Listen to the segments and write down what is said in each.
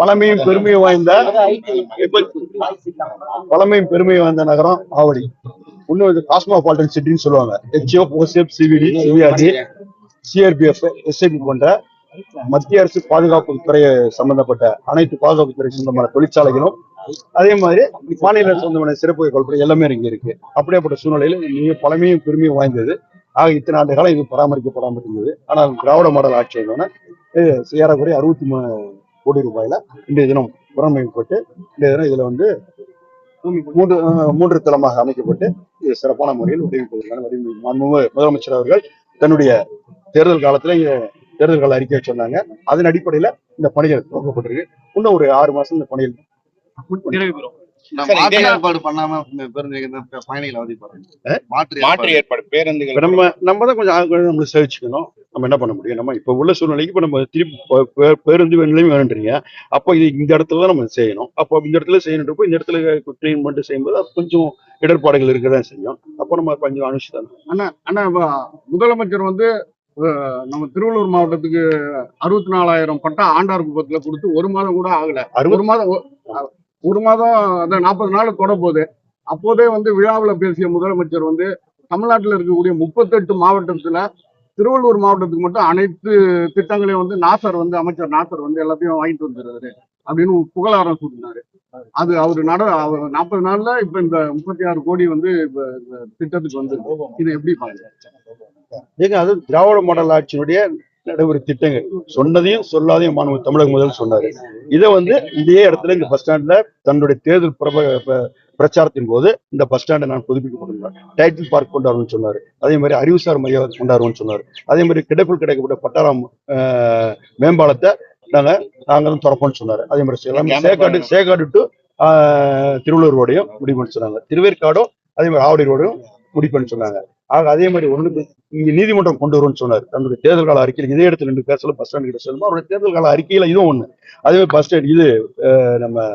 பழமையும் பெருமையும் வாய்ந்த பழமையும் பெருமையும் வாய்ந்த நகரம் ஆவடி. இன்னும் இது காஸ்மோபாலிட்டன் சிட்டின்னு சொல்லுவாங்க. HO OCF CVD CVRD CRPF SIP போன்ற மத்திய அரசு பாதுகாப்பு துறை சம்பந்தப்பட்ட அனைத்து பாதுகாப்பு துறை சொந்தமான தொழிற்சாலைகளும் அதே மாதிரி மாநில சொந்தமான சிறப்பு கல்பனை எல்லாமே இங்க இருக்கு. அப்படியேப்பட்ட சூழ்நிலையில் மிக பழமையும் பெருமையும் வாய்ந்தது. ஆக இத்தனை ஆண்டு காலம் இது பராமரிக்கப்படாமல் இருந்தது. ஆனால் திராவிட மாடல் ஆட்சி ஏறக்குறைய அறுபத்தி மூணு கோடி ரூபாயில இன்றைய தினம் புறமைப்பட்டு இன்றைய தினம் இதுல வந்து மூன்று மூன்று தளமாக அமைக்கப்பட்டு இது சிறப்பான முறையில் உதவி முதலமைச்சர் அவர்கள் தன்னுடைய தேர்தல் காலத்துல இங்க தேர்தல் கால அறிக்கை சொன்னாங்க அதன் அடிப்படையில இந்த பணிகள் துவக்கப்பட்டிருக்கு இன்னும் ஒரு ஆறு மாசம் இந்த இப்ப நம்ம நம்ம தான் கொஞ்சம் ஆட்களை நம்ம சேவிச்சுக்கணும். நம்ம என்ன பண்ண முடியும்? நம்ம இப்ப உள்ள சூழ்நிலைக்கு இப்ப நம்ம திருப்பி பேருந்து நிலையம் வேணுன்றீங்க அப்போ இது இந்த இடத்துல தான் நம்ம செய்யணும். அப்போ இந்த இடத்துல செய்யணுன்றப்போ இந்த இடத்துல ட்ரீட்மெண்ட் செய்யும்போது கொஞ்சம் இடர்பாடுகள் இருக்கதான் செய்யும். அப்போ நம்ம கொஞ்சம் அனுஷ்டானம் அண்ணா அண்ணா முதலமைச்சர் வந்து நம்ம திருவள்ளூர் மாவட்டத்துக்கு அறுபத்தி நாலாயிரம் பட்டா ஆண்டார் குப்பத்துல கொடுத்து ஒரு மாதம் கூட ஆகல. அறுபது ஒரு மாதம் ஒரு மாதம் அந்த நாற்பது நாள் தொட போகுது. அப்போதே வந்து விழாவில் பேசிய முதலமைச்சர் வந்து தமிழ்நாட்டில் இருக்கக்கூடிய முப்பத்தெட்டு மாவட்டத்துல திருவள்ளூர் மாவட்டத்துக்கு மட்டும் அனைத்து திட்டங்களையும் வந்து நாசர் வந்து அமைச்சர் நாசர் வந்து எல்லாத்தையும் வாங்கிட்டு வந்துடுறாரு அப்படின்னு புகழாரம் சூட்டினாரு. அது அவர் நட அவர் நாற்பது நாள்ல இப்ப இந்த முப்பத்தி ஆறு கோடி வந்து இப்ப திட்டத்துக்கு வந்து இதை எப்படி பாருங்க ஏங்க அது திராவிட மாடல் ஆட்சியினுடைய நடைமுறை திட்டங்கள் சொன்னதையும் சொல்லாதையும் மாண்பு தமிழக முதல் சொன்னாரு. இதை வந்து இதே இடத்துல இந்த பஸ் ஸ்டாண்ட்ல தன்னுடைய தேர்தல் பிரப பிரச்சாரத்தின் போது இந்த பஸ் ஸ்டாண்டை நான் புதுப்பிக்கப்பட்டிருந்தேன். டைட்டில் பார்க் கொண்டாடுவோம்னு சொன்னாரு. அதே மாதிரி அறிவுசார் மையம் கொண்டாடுவோம்னு சொன்னாரு. அதே மாதிரி கிடைப்பில் கிடைக்கப்பட்ட பட்டாராம் மேம்பாலத்தை நாங்க நாங்களும் திறப்போம்னு சொன்னாரு. அதே மாதிரி எல்லாமே சேக்காடு சேக்காடு டு திருவள்ளூர் ரோடையும் முடிவு பண்ணி சொன்னாங்க திருவேற்காடும் அதே மாதிரி ஆவடி ரோடையும் முடிவு பண்ணி சொன்னாங்க. ஆக அதே மாதிரி ஒண்ணு இங்க நீதிமன்றம் கொண்டு வரும்னு சொன்னார். தன்னுடைய தேர்தல் கால அறிக்கையில் இதே இடத்துல ரெண்டு பேசல பஸ் ஸ்டாண்ட் கிட்ட சொல்லுமா? அவருடைய தேர்தல் கால அறிக்கையில இதுவும் ஒண்ணு. அதே மாதிரி பஸ் ஸ்டாண்ட் இது நம்ம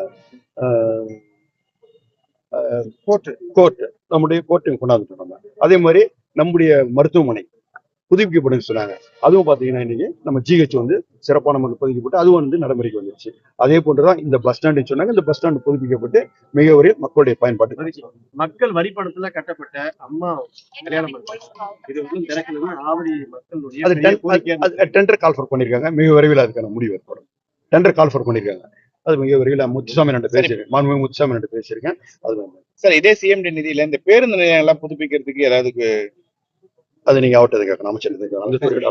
கோர்ட் கோர்ட் நம்முடைய கோர்ட்டு கொண்டாந்துட்டோம் நம்ம. அதே மாதிரி நம்முடைய மருத்துவமனை. புதுப்பிக்கப்படும் சொன்னாங்க. அதுவும் பாத்தீங்கன்னா இன்னைக்கு நம்ம ஜிஹெச் வந்து சிறப்பான முறையில் புதுப்பிக்கப்பட்டு அதுவும் வந்து நடைமுறைக்கு வந்துருச்சு. அதே போன்றுதான் இந்த பஸ் ஸ்டாண்டு சொன்னாங்க. இந்த பஸ் ஸ்டாண்டு புதுப்பிக்கப்பட்டு மிக வரையில் மக்களுடைய பயன்பாட்டு. மக்கள் வரி பணத்துல கட்டப்பட்ட அம்மா கல்யாண மண்டபம் இது வந்து திறக்கணும்னு ஆவடி மக்களுடைய டெண்டர் கால் ஃபர் பண்ணிருக்காங்க. மிக விரைவில் அதுக்கான முடிவு ஏற்படும். டெண்டர் கால் ஃபர் பண்ணிருக்காங்க. அது மிக விரைவில் முத்துசாமி ரெண்டு பேசியிருக்கேன். மாண்புமிகு முத்துசாமி ரெண்டு பேசியிருக்கேன். அது சார் இதே சிஎம்டி நிதியில இந்த பேருந்து நிலையம் எல்லாம் புதுப்பிக்கிறதுக்கு ஏதாவது அது நீங்க அவட்டதை கேட்கணும் அமைச்சர்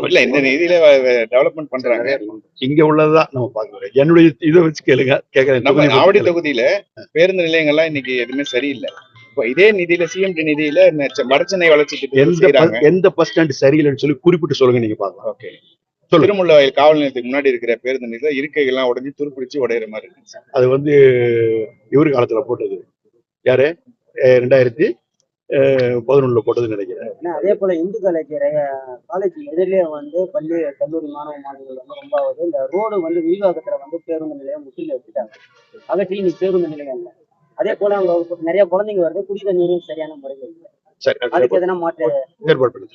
இல்ல இந்த. நிதியில டெவலப்மெண்ட் பண்றாங்க. இங்க உள்ளதுதான் நம்ம பார்க்க என்னுடைய இதை வச்சு கேளுங்க. கேட்கறேன். நம்ம ஆவடி. தொகுதியில பேருந்து நிலையங்கள்லாம் இன்னைக்கு எதுவுமே சரியில்லை. இப்போ இதே நிதியில சிஎம்டி நிதியில வடசென்னை வளர்ச்சி எந்த எந்த பஸ் ஸ்டாண்ட் சரியில்லைன்னு சொல்லி குறிப்பிட்டு சொல்லுங்க நீங்க பார்க்கலாம். ஓகே. திருமுல்லவாயில் காவல் நிலையத்துக்கு முன்னாடி இருக்கிற பேருந்து நிலையத்துல இருக்கைகள்லாம் உடஞ்சி துருப்பிடிச்சு உடையிற மாதிரி இருக்கு அது வந்து இவரு காலத்துல போட்டது. யாரு? ரெண்டாயிரத்தி பதினொன்னுல போட்டதுன்னு நினைக்கிறேன். அதே போல இந்து கலைக்கு காலேஜ் எதிரிலே வந்து பள்ளி கல்லூரி மாணவ மாணவிகள் வந்து ரொம்ப ஆகுது. இந்த ரோடு வந்து விரிவாக்கத்துல வந்து பேருந்து நிலையம் முற்றிலும் வச்சுட்டாங்க அகற்றி இன்னைக்கு பேருந்து நிலையம் இல்லை. அதே போல அங்க நிறைய குழந்தைங்க வருது. குடி தண்ணீரும் சரியான முறையில் இல்லை. அதுக்கு எதனா மாற்று ஏற்பாடு